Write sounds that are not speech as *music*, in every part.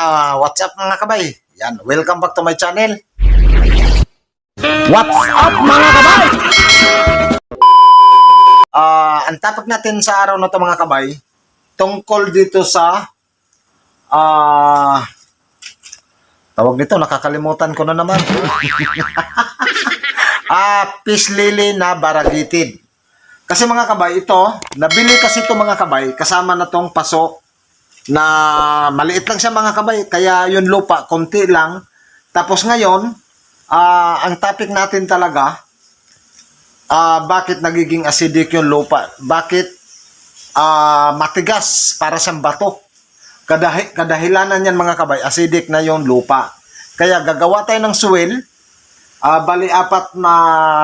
Ah, what's up mga kabay? Yan, welcome back to my channel. What's up mga kabay? Ah, ang topic natin sa araw na to mga kabay, tungkol dito sa ah tawag nito, nakakalimutan ko na naman. *laughs* ah, fish lily na baragitid. Kasi mga kabay, ito, nabili kasi ito mga kabay, kasama na tong paso na maliit lang siya mga kabay, kaya yung lupa, konti lang. Tapos ngayon, ah, ang topic natin talaga, ah, bakit nagiging acidic yung lupa? Bakit ah, matigas para siyang bato? Kadahi, kadahilanan yan mga kabay, acidic na yung lupa. Kaya gagawa tayo ng soil, Ah, bali apat na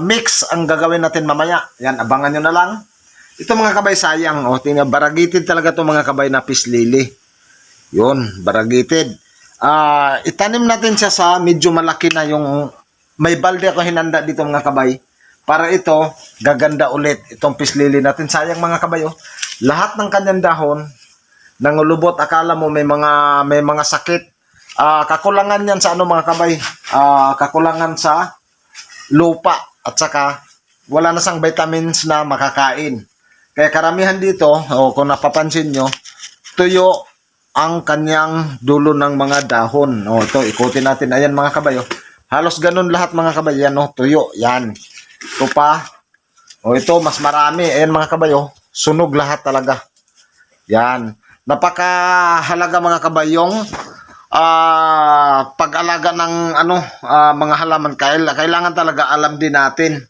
mix ang gagawin natin mamaya. Yan, abangan nyo na lang. Ito mga kabay sayang. O, tingnan, baragitid talaga to mga kabay na pislili. Yun, baragitid. Ah, itanim natin siya sa medyo malaki na yung may balde ako hinanda dito mga kabay. Para ito, gaganda ulit itong pislili natin. Sayang mga kabay, oh. Lahat ng kanyang dahon, nangulubot, akala mo may mga may mga sakit. Ah, kakulangan yan sa ano mga kabay? Ah, kakulangan sa lupa at saka wala na sang vitamins na makakain. Kaya karamihan dito, o kung napapansin nyo, tuyo ang kanyang dulo ng mga dahon. O ito, ikutin natin. Ayan mga kabay. oh. Halos ganun lahat mga kabay. Yan o, tuyo. Yan. Ito pa. O ito, mas marami. Ayan mga kabay. oh. Sunog lahat talaga. Yan. Napakahalaga mga kabay yung ah pag-alaga ng ano ah, mga halaman Kail, kailangan talaga alam din natin.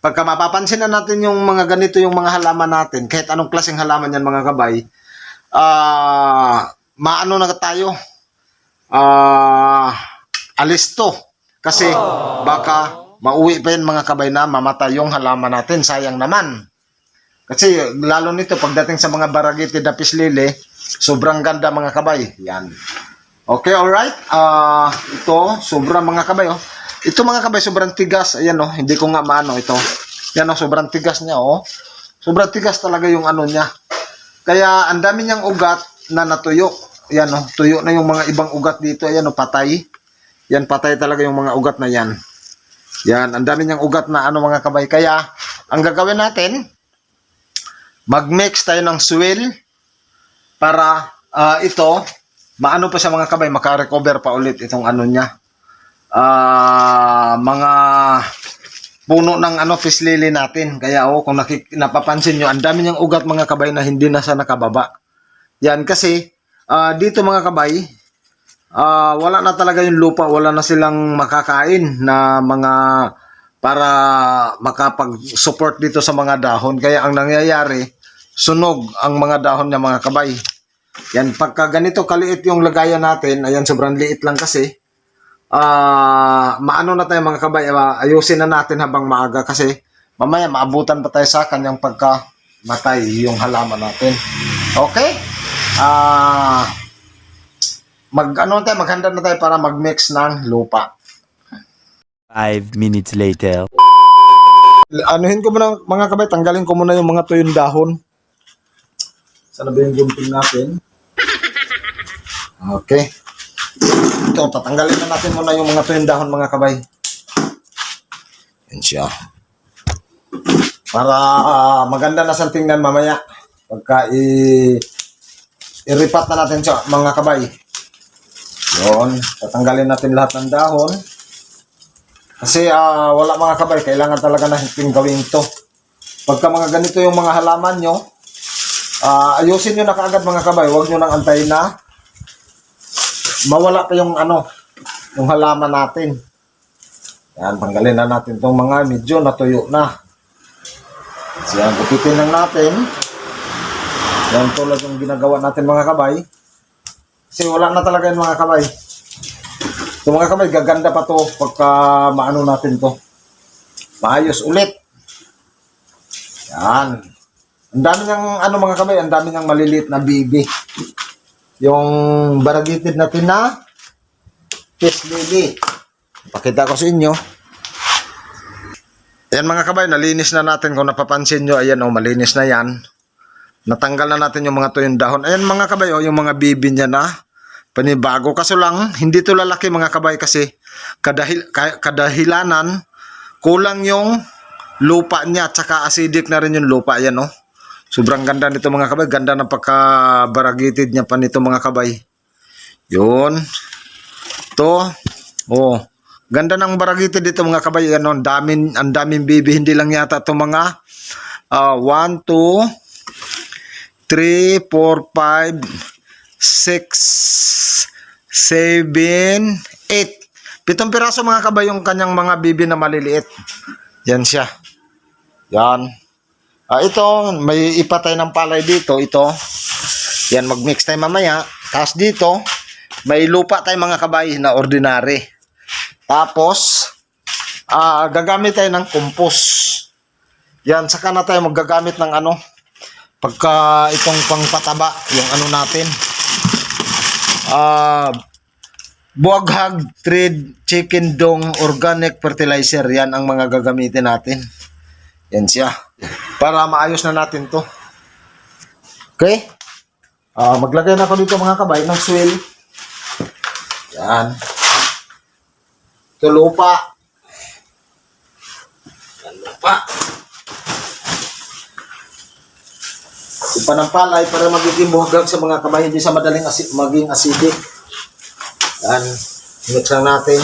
Pagka mapapansin na natin yung mga ganito yung mga halaman natin, kahit anong klaseng halaman yan mga kabay, ah maano na tayo? Ah alisto. Kasi baka mauwi pa yan mga kabay na mamatay yung halaman natin. Sayang naman. Kasi lalo nito pagdating sa mga baragiti na pislili, sobrang ganda mga kabay. Yan. Okay, alright. Ah, ito, sobrang mga kabay, oh. Ito mga kabay, sobrang tigas. Ayan, oh. Hindi ko nga maano ito. Yan, oh. Sobrang tigas niya, oh. Sobrang tigas talaga yung ano niya. Kaya, ang dami niyang ugat na natuyo. Yan, oh. Tuyo na yung mga ibang ugat dito. Ayan, oh. Patay. Yan, patay talaga yung mga ugat na yan. Yan, ang dami niyang ugat na ano mga kabay. Kaya, ang gagawin natin, mag-mix tayo ng soil para ah, ito, maano pa sa mga kabay, makarecover pa ulit itong ano niya. Ah, mga puno ng ano fish lily natin. Kaya oh, kung nakik- napapansin nyo, ang dami niyang ugat mga kabay na hindi na sa nakababa. Yan kasi ah, dito mga kabay, ah, wala na talaga yung lupa, wala na silang makakain na mga para makapag-support dito sa mga dahon. Kaya ang nangyayari, sunog ang mga dahon niya mga kabay. Yan, pagka ganito kaliit yung lagayan natin, ayan, sobrang liit lang kasi, ah maano na tayo mga kabay, ayusin na natin habang maaga kasi mamaya maabutan pa tayo sa kanyang pagka matay yung halaman natin. Okay? Ah mag ano tayo, maghanda na tayo para mag-mix ng lupa. Five minutes later. Anuhin ko muna mga kabay, tanggalin ko muna yung mga tuyong dahon. Sana ba yung gunting natin? Okay. Ito, tatanggalin na natin muna yung mga tuyong dahon mga kabay. Yan siya. Para ah, maganda na sa tingnan mamaya. Pagka i i-repat na natin siya mga kabay. Yun, tatanggalin natin lahat ng dahon. Kasi ah, wala mga kabay, kailangan talaga natin gawin to. Pagka mga ganito yung mga halaman nyo, ah, ayusin nyo na kaagad mga kabay. Huwag nyo nang antayin na mawala pa yung ano, yung halaman natin. Yan, tanggalin na natin itong mga medyo natuyo na. So yan, gupitin lang natin. Yan tulad yung ginagawa natin mga kabay. Kasi wala na talaga yung mga kabay. So mga kabay, gaganda pa to pagka maano natin to. Maayos ulit. Yan. Ang dami niyang ano mga kabay, ang dami niyang maliliit na bibi. Yung baragitid natin na fish lily. Pakita ko sa inyo. Yan mga kabay, nalinis na natin kung napapansin nyo. Ayan o, malinis na yan. Natanggal na natin yung mga tuyong dahon. Ayan mga kabay o, yung mga bibi niya na panibago. Kaso lang, hindi to lalaki mga kabay kasi kadahil, ka- kadahilanan, kulang yung lupa niya at saka acidic na rin yung lupa yan, no? Sobrang ganda nito mga kabay. Ganda ng pagka-baragitid niya pa nito mga kabay. Yun. To. Oh. Ganda ng baragitid dito mga kabay. Ano, ang daming, ang daming bibi. Hindi lang yata ito mga 1, 2, 3, 4, 5, 6, 7, 8. Pitong piraso mga kabay yung kanyang mga bibi na maliliit. Yan siya. Yan. Ah, ito, may ipatay ng palay dito. Ito. Yan, mag-mix tayo mamaya. Tapos dito, may lupa tayo mga kabay na ordinary. Tapos, ah gagamit tayo ng compost. Yan, saka na tayo magagamit ng ano, pagka itong pangpataba, yung ano natin. Ah, buwaghag, trade, chicken dong, organic fertilizer. Yan ang mga gagamitin natin. Yan siya. Para maayos na natin to. Okay? Ah, maglagay na ako dito mga kabay ng swell. Yan. Ito lupa. Yan lupa. Ipa ng palay para magiging buhagag sa mga kabay hindi sa madaling asi- maging acidic. Yan. Mix lang natin.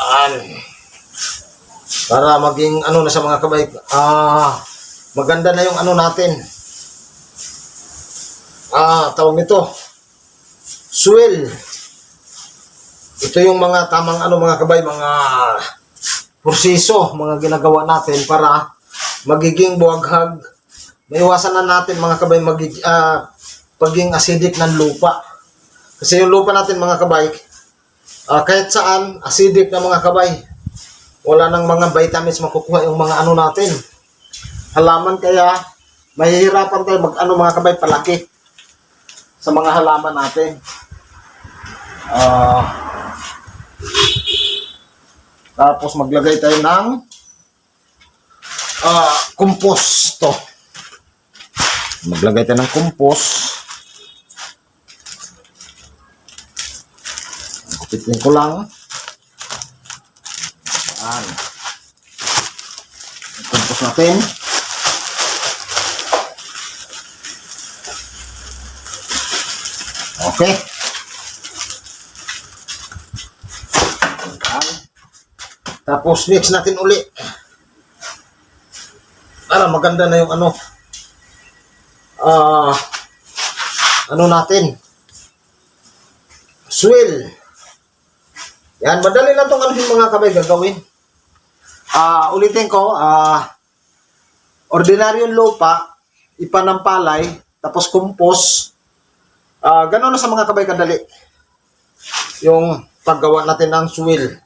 Yan. Para maging ano na sa mga kabay. Ah, maganda na yung ano natin. Ah, tawag nito. Swell. Ito yung mga tamang ano mga kabay, mga proseso, mga ginagawa natin para magiging buwaghag. Maiwasan na natin mga kabay magig ah, pagiging acidic ng lupa. Kasi yung lupa natin mga kabay, ah, kahit saan acidic na mga kabay. Wala nang mga vitamins makukuha yung mga ano natin. Halaman kaya mahihirapan tayo mag ano mga kabay palaki sa mga halaman natin. Ah tapos maglagay tayo ng ah compost to. Maglagay tayo ng compost. Kupitin ko lang. Yan. Compost natin. Okay. Tapos mix natin uli. Para maganda na yung ano. Ah, ano natin? Swell. Yan, madali na itong yung mga kamay gagawin. Ah, ulitin ko, ah, ordinaryong lupa, ipanampalay, tapos compost, ah, gano'n na sa mga kabay kadali. Yung paggawa natin ng swell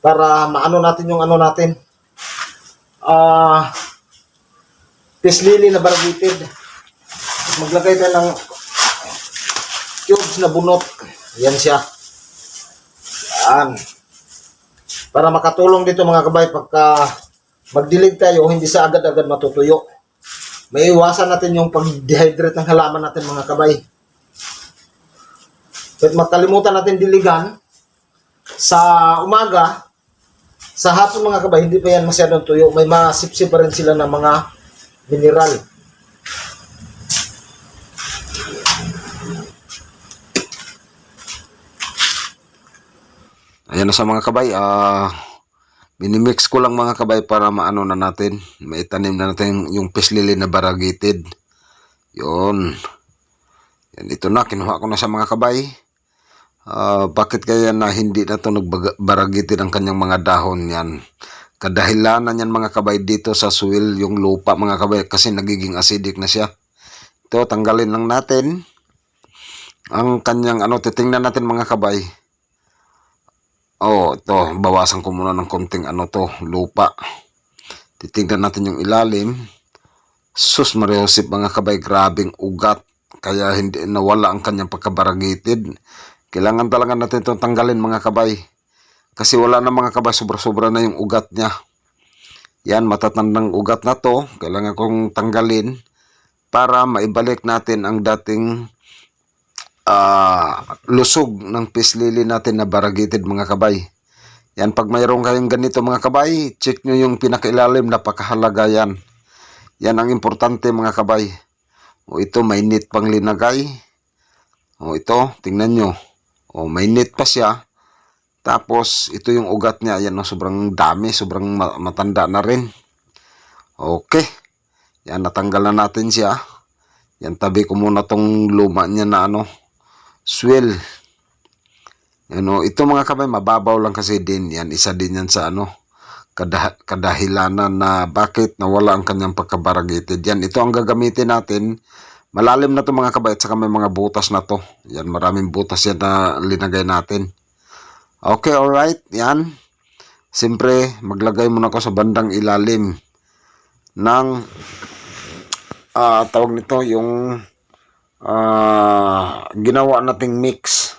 para maano natin yung ano natin. Ah, pislili na barbited. Maglagay tayo ng cubes na bunot. Yan siya. Yan. Para makatulong dito mga kabay pagka magdilig tayo, hindi sa agad-agad matutuyo. May iwasan natin yung pag-dehydrate ng halaman natin mga kabay. So, makalimutan natin diligan sa umaga, sa hapon mga kabay, hindi pa yan masyadong tuyo. May masipsip pa rin sila ng mga mineral. Ayan na sa mga kabay, ah minimix ko lang mga kabay para maano na natin, maitanim na natin yung pislili na baragitid. Yun. Yan, ito na, kinuha ko na sa mga kabay. Ah, bakit kaya na hindi na ito nagbaragitid ang kanyang mga dahon yan? Kadahilanan yan mga kabay dito sa soil, yung lupa mga kabay, kasi nagiging acidic na siya. Ito, tanggalin lang natin ang kanyang ano, titingnan natin mga kabay. Oh, ito, bawasan ko muna ng konting ano to, lupa. Titignan natin yung ilalim. Sus Mariosip mga kabay, grabing ugat. Kaya hindi nawala ang kanyang pagkabaragitid. Kailangan talaga natin itong tanggalin mga kabay. Kasi wala na mga kabay, sobra-sobra na yung ugat niya. Yan, matatandang ugat na to. Kailangan kong tanggalin para maibalik natin ang dating ah, lusog ng fish lily natin na variegated mga kabay. Yan, pag mayroon kayong ganito mga kabay, check nyo yung pinakailalim, napakahalaga yan. Yan ang importante mga kabay. O ito, may net pang linagay. O ito, tingnan nyo. O may net pa siya. Tapos, ito yung ugat niya. Yan, no, sobrang dami, sobrang ma- matanda na rin. Okay. Yan, natanggal na natin siya. Yan, tabi ko muna tong luma niya na ano, swell. Ano, ito mga kabay, mababaw lang kasi din. Yan, isa din yan sa ano, kada, kadahilanan na bakit nawala ang kanyang pagkabaragated. Yan, ito ang gagamitin natin. Malalim na to mga kabay, at saka may mga butas na to. Yan, maraming butas yan na linagay natin. Okay, alright. Yan. Siyempre, maglagay muna ako sa bandang ilalim ng ah tawag nito yung ah ginawa nating mix.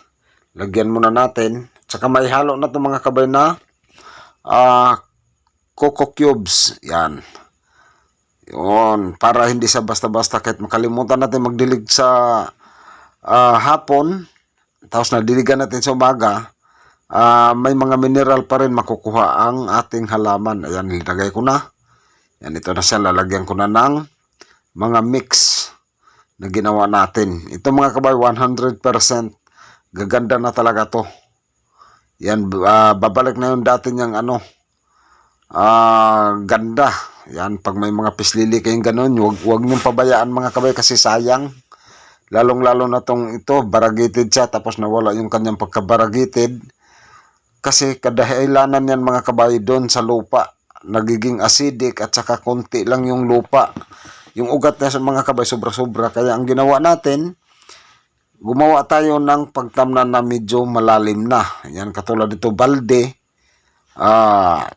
Lagyan muna natin. Tsaka may halo na to mga kabay na ah coco cubes. Yan. Yun. Para hindi sa basta-basta kahit makalimutan natin magdilig sa ah, hapon. Tapos nadiligan natin sa umaga. ah, may mga mineral pa rin makukuha ang ating halaman. Ayan, nilagay ko na. Yan, ito na siya. Lalagyan ko na ng mga mix na ginawa natin. Ito mga kabay, 100% gaganda na talaga to. Yan, ah, babalik na yung dati niyang ano, ah, ganda. Yan, pag may mga pislili kayong ganun, wag, wag niyong pabayaan mga kabay kasi sayang. Lalong-lalo na tong ito, baragated siya, tapos nawala yung kanyang pagka-baragated. Kasi kadahilanan yan mga kabay doon sa lupa. Nagiging acidic at saka konti lang yung lupa. Yung ugat niya sa mga kabay sobra-sobra. Kaya ang ginawa natin, gumawa tayo ng pagtamnan na medyo malalim na. Yan katulad dito balde. Ah,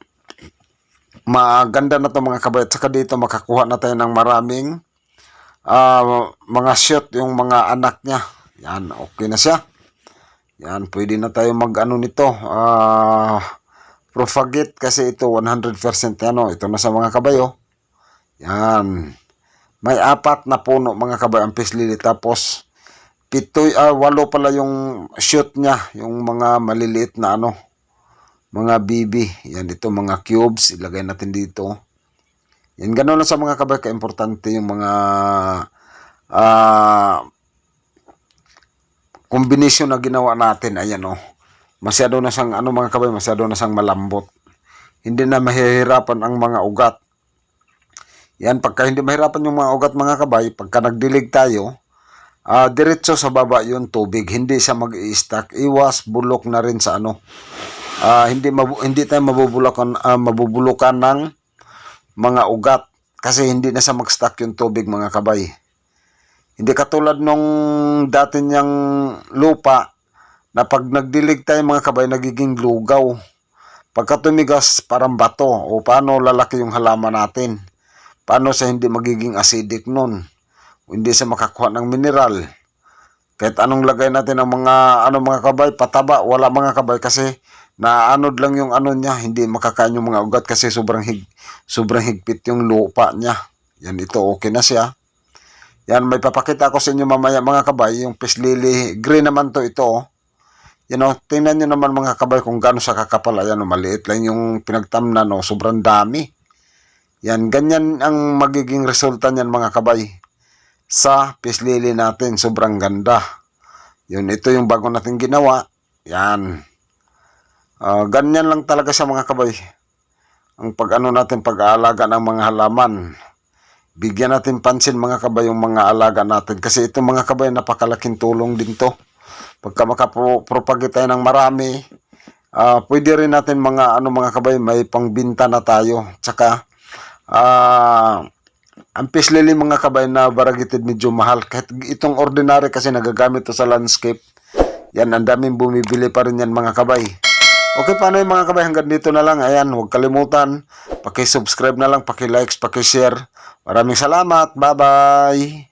maganda na to mga kabay. At saka dito makakuha na tayo ng maraming ah, mga shoot yung mga anak niya. Yan, okay na siya. Yan, pwede na tayo mag-ano nito. Ah, propagate kasi ito 100% ano. Ito na sa mga kabayo. Yan. May apat na puno mga kabay ang pislili. Tapos, pitoy, ah, walo pala yung shoot niya. Yung mga maliliit na ano. Mga bibi. Yan ito, mga cubes. Ilagay natin dito. Yan, gano'n lang sa mga kabay. Ka-importante yung mga ah kombinasyon na ginawa natin. Ayan o. Masyado na siyang, ano mga kabay, masyado na siyang malambot. Hindi na mahihirapan ang mga ugat. Yan, pagka hindi mahirapan yung mga ugat mga kabay, pagka nagdilig tayo, ah diretso sa baba yung tubig, hindi siya mag stack Iwas bulok na rin sa ano. Ah, hindi hindi tayo mabubulukan ah, mabubulukan ng mga ugat kasi hindi na siya mag-stack yung tubig mga kabay. Hindi katulad nung dati niyang lupa na pag nagdilig tayo mga kabay nagiging lugaw. Pagka tumigas parang bato o paano lalaki yung halaman natin. Paano sa hindi magiging acidic nun? Hindi siya makakuha ng mineral. Kahit anong lagay natin ng mga ano mga kabay, pataba, wala mga kabay kasi naanod lang yung ano niya, hindi makakain yung mga ugat kasi sobrang hig sobrang higpit yung lupa niya. Yan ito okay na siya. Yan may papakita ko sa inyo mamaya mga kabay, yung pislili, green naman to ito. oh. You know, tingnan nyo naman mga kabay kung gaano sa kakapal. Ayan, oh, maliit lang yung pinagtamnan, no? sobrang dami. Yan, ganyan ang magiging resulta niyan mga kabay. Sa pislili natin, sobrang ganda. Yun, ito yung bago natin ginawa. Yan. Ah, ganyan lang talaga siya mga kabay. Ang pag-ano natin, pag-aalaga ng mga halaman. Bigyan natin pansin mga kabay yung mga alaga natin. Kasi itong mga kabay, napakalaking tulong din to. Pagka makapropagate tayo ng marami, ah pwede rin natin mga ano mga kabay, may pangbinta na tayo. Tsaka, ah ang pislili mga kabay na variegated medyo mahal. Kahit itong ordinary kasi nagagamit to sa landscape. Yan, ang daming bumibili pa rin yan mga kabay. Okay, paano yung mga kabay? Hanggang dito na lang. Ayan, huwag kalimutan. Paki-subscribe na lang, paki-likes, paki-share. Maraming salamat. Bye-bye.